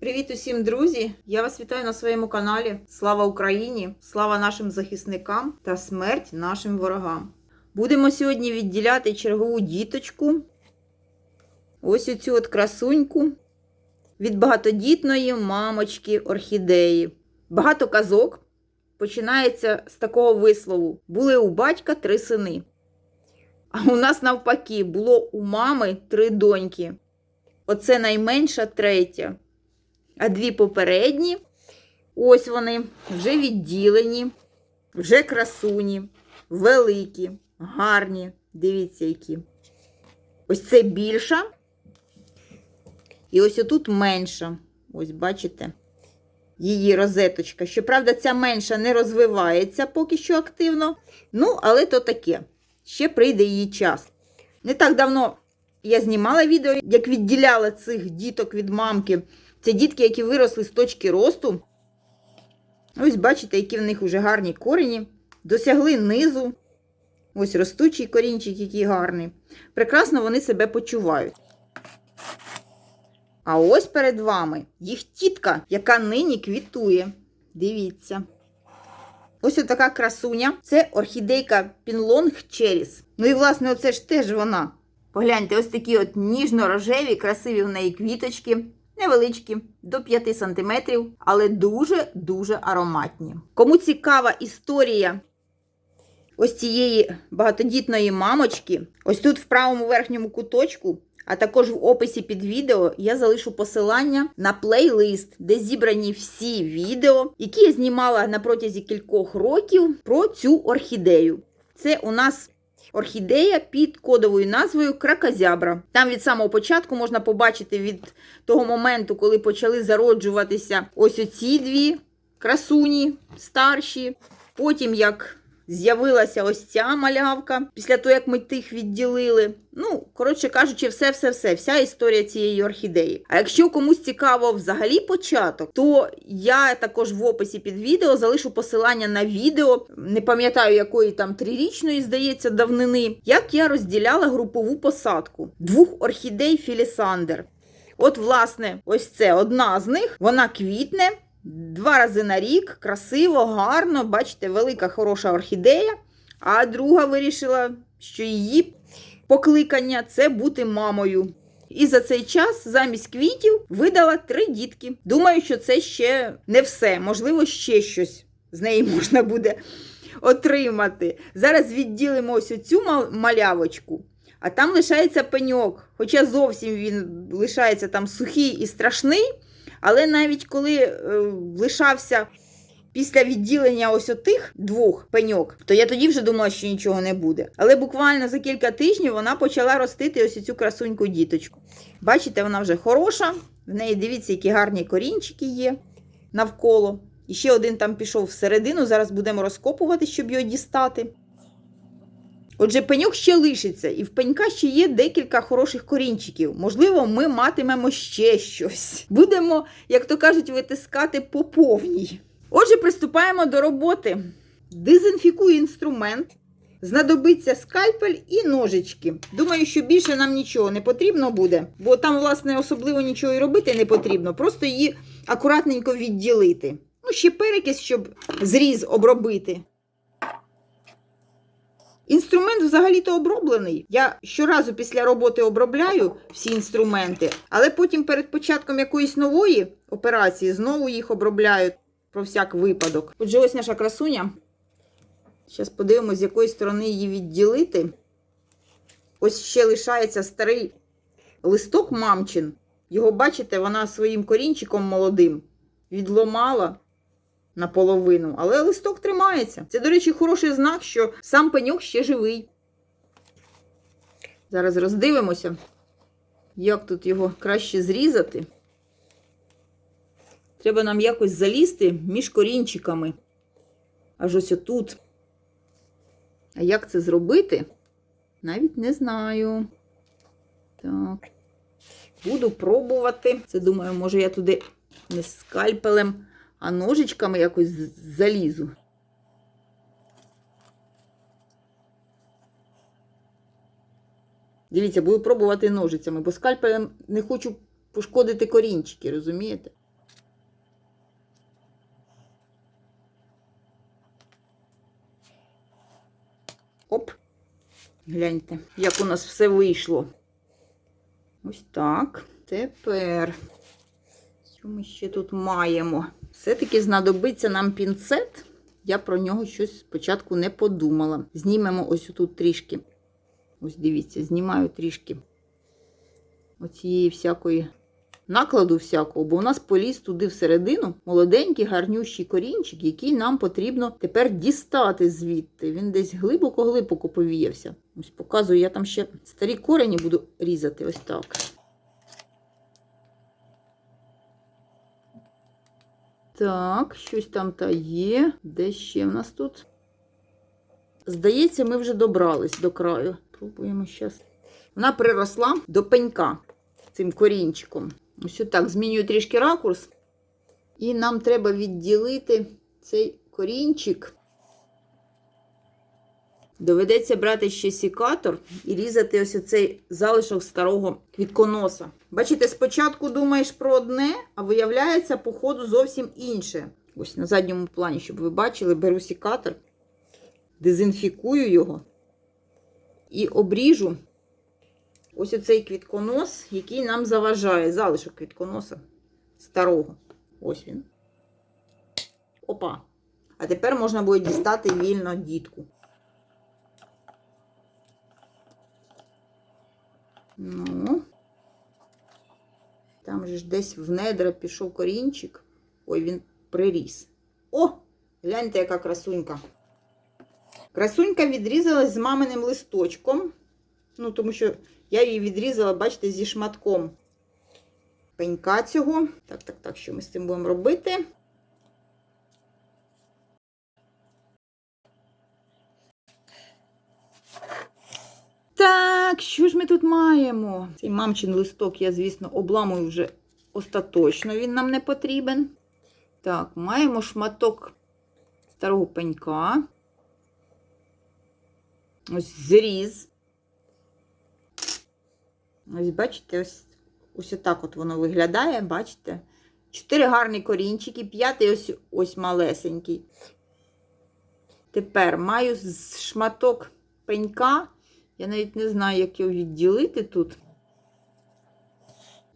Привіт усім, друзі! Я вас вітаю на своєму каналі. Слава Україні! Слава нашим захисникам та смерть нашим ворогам. Будемо сьогодні відділяти чергову діточку. Ось оцю от красуньку від багатодітної мамочки орхідеї. Багато казок починається з такого вислову: були у батька три сини. А у нас навпаки було у мами три доньки. Оце найменша третя. А дві попередні, ось вони, вже відділені, вже красуні, великі, гарні. Дивіться, які. Ось це більша. І ось отут менша. Ось, бачите, її розеточка. Щоправда, ця менша не розвивається поки що активно. Ну, але то таке. Ще прийде її час. Не так давно я знімала відео, як відділяла цих діток від мамки. Це дітки, які виросли з точки росту. Ось бачите, які в них вже гарні корені. Досягли низу. Ось ростучий корінчик, який гарний. Прекрасно вони себе почувають. А ось перед вами їх тітка, яка нині квітує. Дивіться. Ось така красуня. Це орхідейка Пінлонг Черіс. Ну і, власне, оце ж теж вона. Погляньте, ось такі от ніжно-рожеві, красиві в неї квіточки. Невеличкі, до 5 см, але дуже-дуже ароматні. Кому цікава історія ось цієї багатодітної мамочки, ось тут в правому верхньому куточку, а також в описі під відео я залишу посилання на плейлист, де зібрані всі відео, які я знімала на протязі кількох років про цю орхідею. Це у нас орхідея під кодовою назвою Кракозябра. Там від самого початку можна побачити від того моменту, коли почали зароджуватися ось оці дві красуні старші. Потім як з'явилася ось ця малявка, після того, як ми тих відділили. Ну, коротше кажучи, все-все-все, вся історія цієї орхідеї. А якщо комусь цікаво взагалі початок, то я також в описі під відео залишу посилання на відео, не пам'ятаю, якої там трирічної, здається, давнини, як я розділяла групову посадку двох орхідей Філісандер. От, власне, ось це одна з них, вона квітне. Два рази на рік, красиво, гарно, бачите, велика хороша орхідея. А друга вирішила, що її покликання це бути мамою. І за цей час замість квітів видала три дітки. Думаю, що це ще не все. Можливо, ще щось з неї можна буде отримати. Зараз відділимо ось цю малявочку, а там лишається пеньок. Хоча зовсім він лишається там сухий і страшний. Але навіть коли е, лишався після відділення ось отих двох пеньок, то я тоді вже думала, що нічого не буде. Але буквально за кілька тижнів вона почала ростити ось цю красуньку діточку. Бачите, вона вже хороша. В неї дивіться, які гарні корінчики є навколо. І ще один там пішов всередину. Зараз будемо розкопувати, щоб його дістати. Отже, пеньок ще лишиться, і в пенька ще є декілька хороших корінчиків. Можливо, ми матимемо ще щось. Будемо, як то кажуть, витискати по повній. Отже, приступаємо до роботи. Дезінфікую інструмент. Знадобиться скальпель і ножички. Думаю, що більше нам нічого не потрібно буде, бо там, власне, особливо нічого і робити не потрібно. Просто її акуратненько відділити. Ну, ще перекис, щоб зріз обробити. Інструмент взагалі-то оброблений. Я щоразу після роботи обробляю всі інструменти, але потім перед початком якоїсь нової операції знову їх обробляю про всяк випадок. Отже, ось наша красуня. Зараз подивимось, з якої сторони її відділити. Ось ще лишається старий листок мамчин. Його, бачите, вона своїм корінчиком молодим відломала наполовину, але листок тримається. Це, до речі, хороший знак, що сам пеньок ще живий. Зараз роздивимося, як тут його краще зрізати. Треба нам якось залізти між корінчиками. Аж ось отут. А як це зробити? Навіть не знаю. Так. Буду пробувати. Це, думаю, може, я туди не скальпелем а ножичками якось залізу. Дивіться, буду пробувати ножицями, бо скальпелем не хочу пошкодити корінчики, розумієте? Оп. Гляньте, як у нас все вийшло. Ось так. Тепер, що ми ще тут маємо? Все-таки знадобиться нам пінцет. Я про нього щось спочатку не подумала. Знімемо ось тут трішки. Ось дивіться, знімаю трішки оцієї всякої накладу всякого, бо у нас поліз туди всередину молоденький, гарнющий корінчик, який нам потрібно тепер дістати звідти. Він десь глибоко-глибоко повіявся. Ось показую, я там ще старі корені буду різати ось так. Так, щось там та є. Де ще в нас тут? Здається, ми вже добрались до краю. Пробуємо зараз. Вона приросла до пенька цим корінчиком. Ось отак змінюю трішки ракурс. І нам треба відділити цей корінчик. Доведеться брати ще сікатор і різати ось цей залишок старого квітконоса. Бачите, спочатку думаєш про одне, а виявляється, по ходу зовсім інше. Ось на задньому плані, щоб ви бачили, беру сікатор, дезінфікую його і обріжу ось оцей квітконос, який нам заважає. Залишок квітконоса старого. Ось він. Опа. А тепер можна буде дістати вільно дітку. Ну, там же ж десь в недра пішов корінчик. Ой, він приріс. О! Гляньте, яка красунька. Красунька відрізалась з маминим листочком. Ну, тому що я її відрізала, бачите, зі шматком пенька цього. Так, так, так, що ми з цим будемо робити? Так, що ж ми тут маємо? Цей мамчин листок я, звісно, обламую вже остаточно, він нам не потрібен. Так, маємо шматок старого пенька. Ось зріз. Ось, бачите, ось ось отак от воно виглядає, бачите? Чотири гарні корінчики, п'ятий ось ось малесенький. Тепер маю шматок пенька. Я навіть не знаю, як його відділити тут.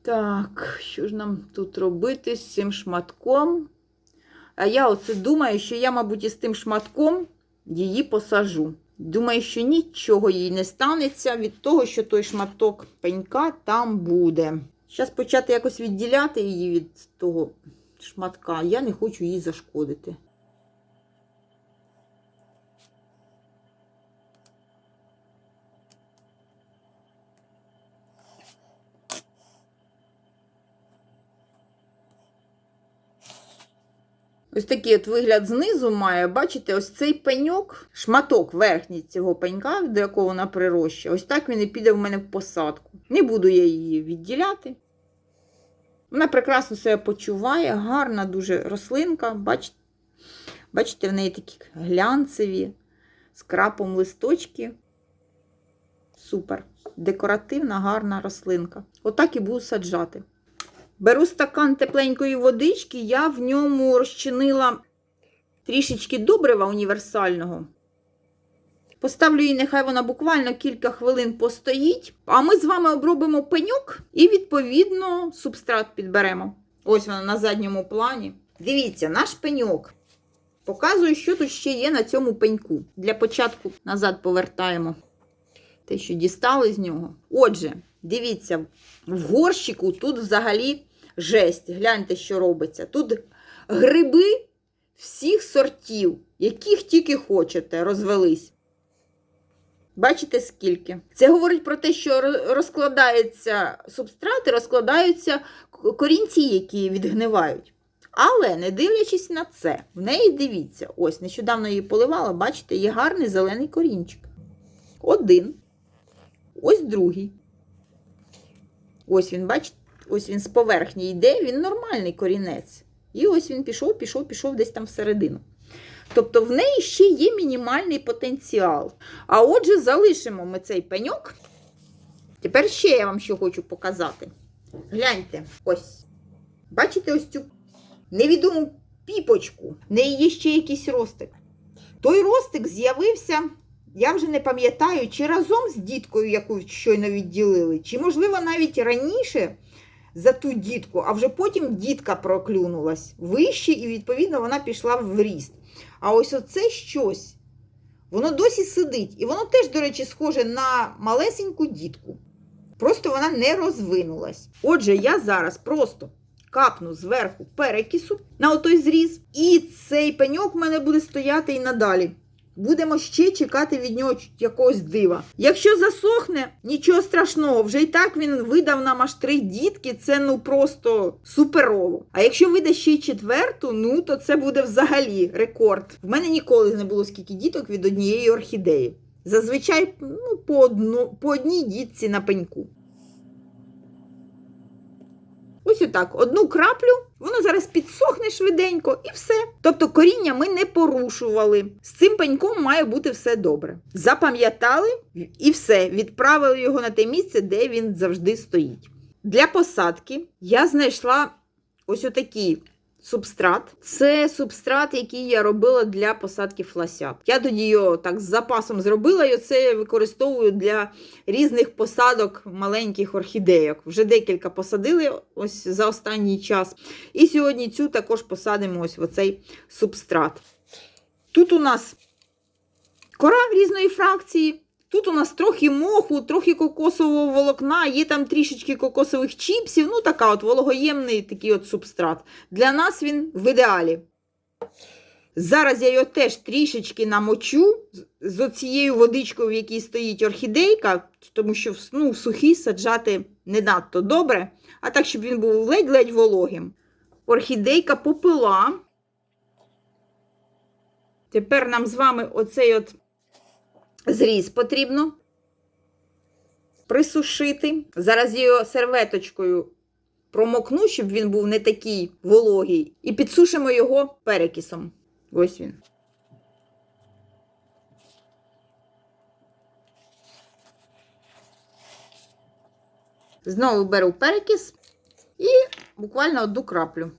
Так, що ж нам тут робити з цим шматком? А я оце думаю, що я, мабуть, із тим шматком її посажу. Думаю, що нічого їй не станеться від того, що той шматок пенька там буде. Зараз почати якось відділяти її від того шматка, я не хочу їй зашкодити. Ось такий от вигляд знизу має, бачите, ось цей пеньок, шматок верхній цього пенька, до якого вона прироща. Ось так він і піде в мене в посадку. Не буду я її відділяти. Вона прекрасно себе почуває, гарна дуже рослинка. Бачите, бачите, в неї такі глянцеві, з крапом листочки. Супер. Декоративна, гарна рослинка. Отак і буду саджати. Беру стакан тепленької водички, я в ньому розчинила трішечки добрива універсального. Поставлю її, нехай вона буквально кілька хвилин постоїть, а ми з вами обробимо пеньок і, відповідно, субстрат підберемо. Ось вона на задньому плані. Дивіться, наш пеньок. Показую, що тут ще є на цьому пеньку. Для початку назад повертаємо те, що дістали з нього. Отже, дивіться, в горщику тут взагалі жесть. Гляньте, що робиться. Тут гриби всіх сортів, яких тільки хочете, розвелись. Бачите, скільки? Це говорить про те, що розкладаються субстрати, розкладаються корінці, які відгнивають. Але, не дивлячись на це, в неї дивіться, ось, нещодавно її поливала, бачите, є гарний зелений корінчик. Один. Ось другий. Ось він, бачите, ось він з поверхні йде, він нормальний корінець. І ось він пішов, пішов, пішов десь там всередину. Тобто в неї ще є мінімальний потенціал. А отже, залишимо ми цей пеньок Тепер ще я вам що хочу показати. Гляньте, ось. Бачите ось цю невідому піпочку. В неї є ще якийсь ростик. Той ростик з'явився, я вже не пам'ятаю, чи разом з діткою, яку щойно відділили, чи, можливо, навіть раніше за ту дітку, а вже потім дітка проклюнулась вище, і, відповідно, вона пішла в ріст. А ось оце щось. Воно досі сидить. І воно теж, до речі, схоже на малесеньку дітку. Просто вона не розвинулась. Отже, я зараз просто капну зверху перекису на отой зріз, і цей пеньок в мене буде стояти і надалі. Будемо ще чекати від нього якогось дива. Якщо засохне, нічого страшного, вже і так він видав нам аж три дітки, це ну просто суперово. А якщо вида ще й четверту, ну то це буде взагалі рекорд. В мене ніколи не було скільки діток від однієї орхідеї. Зазвичай ну, по, одну, по одній дітці на пеньку. Ось отак, одну краплю, воно зараз підсохне швиденько і все. Тобто коріння ми не порушували. З цим пеньком має бути все добре. Запам'ятали і все, відправили його на те місце, де він завжди стоїть. Для посадки я знайшла ось отакий субстрат. Це субстрат, який я робила для посадки фласят. Я тоді його так з запасом зробила, і оце використовую для різних посадок маленьких орхідейок. Вже декілька посадили ось за останній час. І сьогодні цю також посадимо ось в оцей субстрат. Тут у нас кора різної фракції. Тут у нас трохи моху, трохи кокосового волокна, є там трішечки кокосових чіпсів. Ну, така от вологоємний такий от субстрат. Для нас він в ідеалі. Зараз я його теж трішечки намочу з- оцією водичкою, в якій стоїть орхідейка, тому що ну, в саджати не надто добре, а так, щоб він був ледь-ледь вологим. Орхідейка попила. Тепер нам з вами оцей от зріз потрібно присушити. Зараз я його серветочкою промокну, щоб він був не такий вологий, і підсушимо його перекисом. Ось він. Знову беру перекис і буквально одну краплю.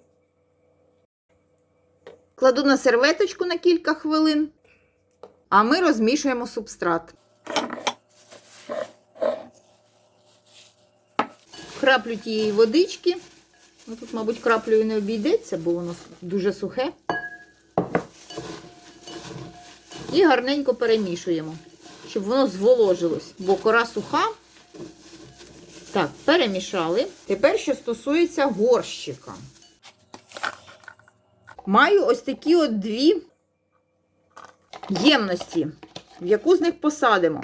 Кладу на серветочку на кілька хвилин, а ми розмішуємо субстрат. Краплю тієї водички. Ну, тут, мабуть, краплею не обійдеться, бо воно дуже сухе. І гарненько перемішуємо, щоб воно зволожилось, бо кора суха. Так, перемішали. Тепер, що стосується горщика. Маю ось такі от дві ємності, в яку з них посадимо.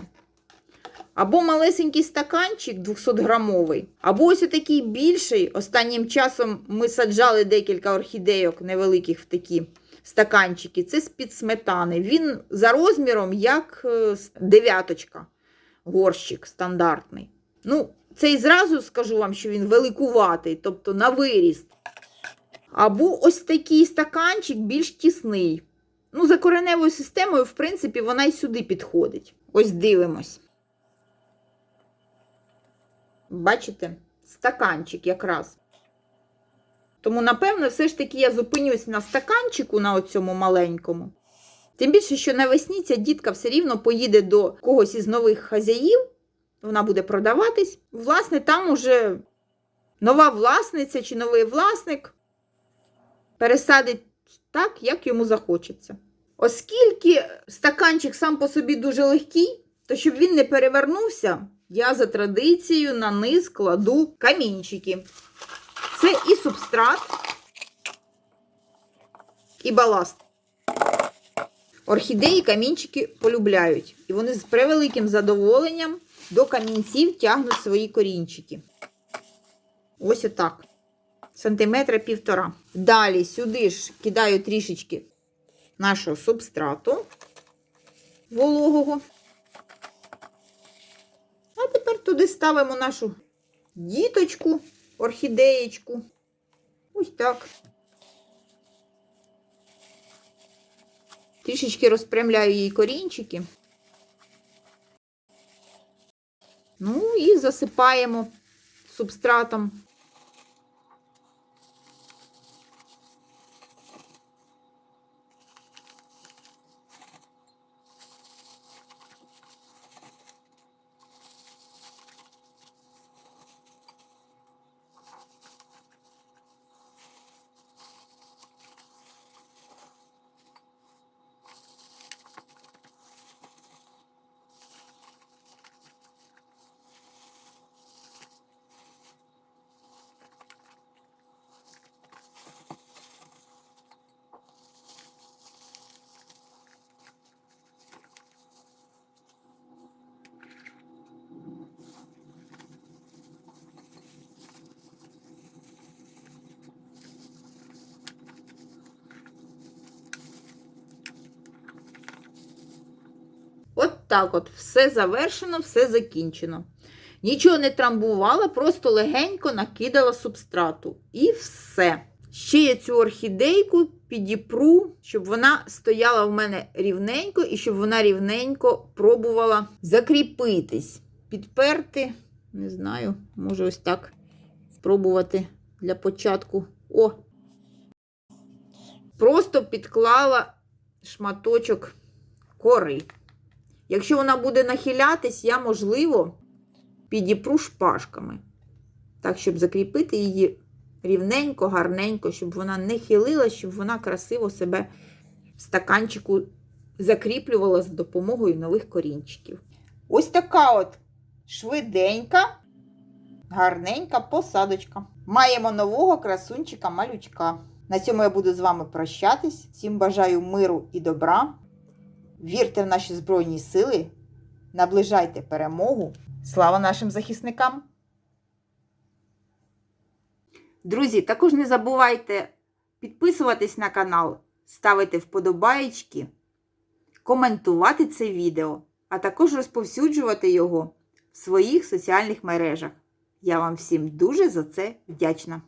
Або малесенький стаканчик 200-грамовий, або ось такий більший. Останнім часом ми саджали декілька орхідейок невеликих в такі стаканчики. Це з-під сметани. Він за розміром як е, дев'яточка. Горщик стандартний. Ну, цей зразу скажу вам, що він великуватий, тобто на виріст. Або ось такий стаканчик більш тісний. Ну, за кореневою системою, в принципі, вона й сюди підходить. Ось дивимось. Бачите? Стаканчик якраз. Тому, напевно, все ж таки я зупинюсь на стаканчику на оцьому маленькому. Тим більше, що навесні ця дітка все рівно поїде до когось із нових хазяїв, вона буде продаватись. Власне, там уже нова власниця чи новий власник пересадить так, як йому захочеться. Оскільки стаканчик сам по собі дуже легкий, то щоб він не перевернувся, я за традицією на низ кладу камінчики. Це і субстрат, і баласт. Орхідеї камінчики полюбляють, і вони з превеликим задоволенням до камінців тягнуть свої корінчики. Ось отак. Сантиметра півтора. Далі сюди ж кидаю трішечки нашого субстрату вологого. А тепер туди ставимо нашу діточку, орхідеєчку. Ось так. Трішечки розпрямляю її корінчики. Ну і засипаємо субстратом. От так от, все завершено, все закінчено. Нічого не трамбувала, просто легенько накидала субстрату. І все. Ще я цю орхідейку підіпру, щоб вона стояла в мене рівненько і щоб вона рівненько пробувала закріпитись. Підперти, не знаю, може ось так спробувати для початку. О! Просто підклала шматочок кори. Якщо вона буде нахилятись, я, можливо, підіпру шпажками. Так, щоб закріпити її рівненько, гарненько, щоб вона не хилила, щоб вона красиво себе в стаканчику закріплювала за допомогою нових корінчиків. Ось така от швиденька, гарненька посадочка. Маємо нового красунчика малючка. На цьому я буду з вами прощатись. Всім бажаю миру і добра. Вірте в наші Збройні Сили, наближайте перемогу. Слава нашим захисникам! Друзі, також не забувайте підписуватись на канал, ставити вподобаєчки, коментувати це відео, а також розповсюджувати його в своїх соціальних мережах. Я вам всім дуже за це вдячна.